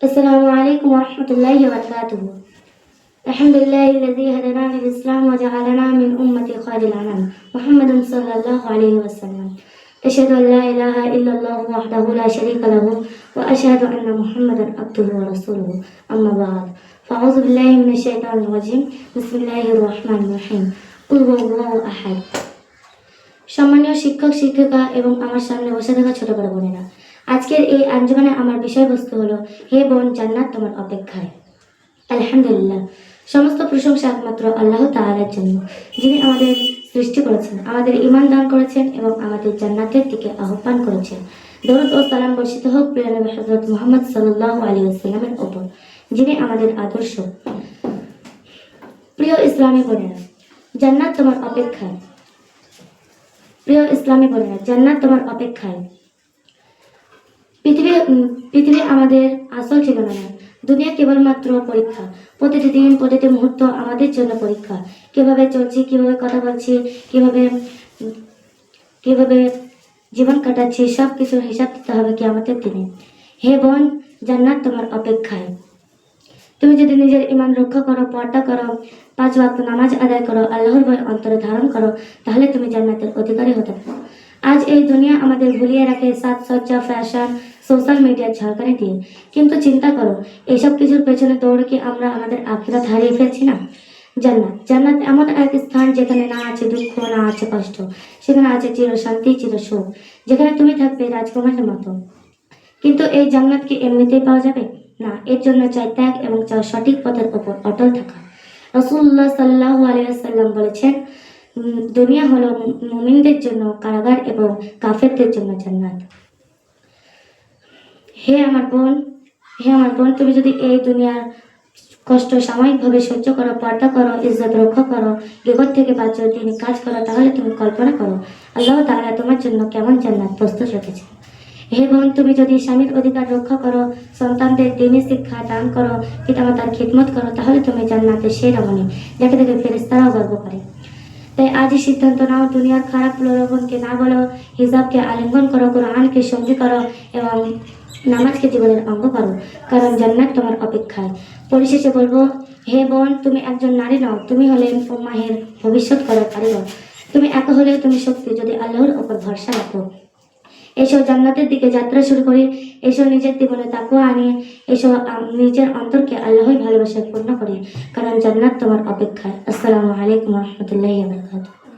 السلام عليكم ورحمة الله وبركاته. الحمد لله الذي هدانا للإسلام وجعلنا من أمة خالد الأنام محمد صلى الله عليه وسلم. أشهد أن لا إله إلا الله وحده لا شريك له وأشهد أن محمدا عبده ورسوله. أما بعد فأعوذ بالله من الشيطان الرجيم. بسم الله الرحمن الرحيم. قل هو الله أحد. সম্মানীয় শিক্ষক শিক্ষিকা এবং আমার সামনে বসে থাকা ছোট বড় বোনেরা আজকের এই আঞ্জুমানে আমার বিষয়বস্তু হলো, হে বোন জান্নাত, তোমার অপেক্ষায়। আলহামদুলিল্লাহ। সমস্ত প্রশংসা একমাত্র আল্লাহ তাআলার জন্য, যিনি আমাদের সৃষ্টি করেছেন, আমাদের ইমান দান করেছেন এবং আমাদের জান্নাতের দিকে আহ্বান করেছেন। দরুদ ও সালাম বর্ষিত হোক প্রিয় নবী হযরত মুহাম্মদ সাল্লাল্লাহু আলাইহি ওয়াসাল্লামের উপর যিনি আমাদের আদর্শ। প্রিয় ইসলামী বোনেরা, জান্নাত তোমার অপেক্ষায়। প্রিয় ইসলামী বোনেরা, জান্নাত তোমার অপেক্ষায়। পৃথিবী পৃথিবী আমাদের আসল ঠিকানা নয়। দুনিয়া কেবলমাত্র পরীক্ষা। প্রতিটি দিন, প্রতিটি মুহূর্ত আমাদের জন্য পরীক্ষা। কীভাবে চলছি, কীভাবে কথা বলছি, কীভাবে কীভাবে জীবন কাটাচ্ছি সব কিছুর হিসাব দিতে হবে কি আমাদের দিনে। হে বোন, জান্নাত তোমার অপেক্ষায়। তুমি যদি নিজের ইমান রক্ষা করো, পর্দা করো, পাঁচ ওয়াক্ত নামাজ আদায় করো, আল্লাহর ভয় অন্তরে ধারণ করো, তাহলে তুমি জান্নাতের অধিকারী হতে পারো। আজ এই দুনিয়া আমাদের ভুলিয়ে রাখে সাজসজ্জা, ফ্যাশন সোশ্যাল মিডিয়ার ঝলকানি দিয়ে। কিন্তু চিন্তা করো এইসব কিছুর পেছনে দৌড়ে কি আমরা আমাদের আখিরাত হারিয়ে ফেলছি না? জান্নাত জান্নাত এমন এক স্থান যেখানে না আছে দুঃখ, না আছে কষ্ট। সেখানে আছে চির শান্তি, চির সুখ। যেখানে তুমি থাকবে রাজকুমারের মতো। কিন্তু এই জান্নাত কি এমনিতেই পাওয়া যাবে? না, এর জন্য চাই ত্যাগ এবং চাই সঠিক পথের ওপর অটল থাকা। রসুল্লাহ সাল্লাহ আলিয়াল্লাম বলেছেন দুনিয়া হলো মুমিনদের জন্য কারাগার এবং কাফেরদের জন্য জান্নাত। হে আমার বোন, হে আমার বোন, তুমি যদি এই দুনিয়ার কষ্ট সাময়িকভাবে সহ্য করো, পর্দা করো, ইজ্জত রক্ষা করো, বিপদ থেকে বাঁচো তিনি কাজ করো, তাহলে তুমি কল্পনা করো, আল্লাহ তাহলে তোমার জন্য কেমন জান্নাত প্রস্তুত রেখেছে হে বোন, তুমি যদি স্বামীর অধিকার রক্ষা করো, সন্তানদের দিনী শিক্ষা দান করো, পিতামাতার খিদমত করো, তাহলে তুমি জান্নাতের সেই রমণী, যাকে দেখে ফেরেস্তারাও গর্ব করে। তাই আজই সিদ্ধান্ত নাও, দুনিয়ার খারাপ প্রলোভনকে না বলো, হিজাবকে আলিঙ্গন করো, কোরআনকে সঙ্গী করো এবং নামাজকে জীবনের অঙ্গ করো, কারণ জান্নাত তোমার অপেক্ষায়। পরিশেষে বলব, হে বোন, তুমি একজন নারী নও, তুমি হলে মাহের ভবিষ্যৎ করার কারিগর তুমি একা হলে তুমি শক্তি, যদি আল্লাহর ওপর ভরসা রাখো। এসো জান্নাতের দিকে যাত্রা শুরু করি। এসো নিজের জীবনে তাকুয়া আনিয়ে এসো নিজের অন্তরকে আল্লাহই ভালোবাসায় পূর্ণ করি। কারণ জান্নাত তোমার অপেক্ষায়। আসসালামু আলাইকুম রহমতুল্লাহ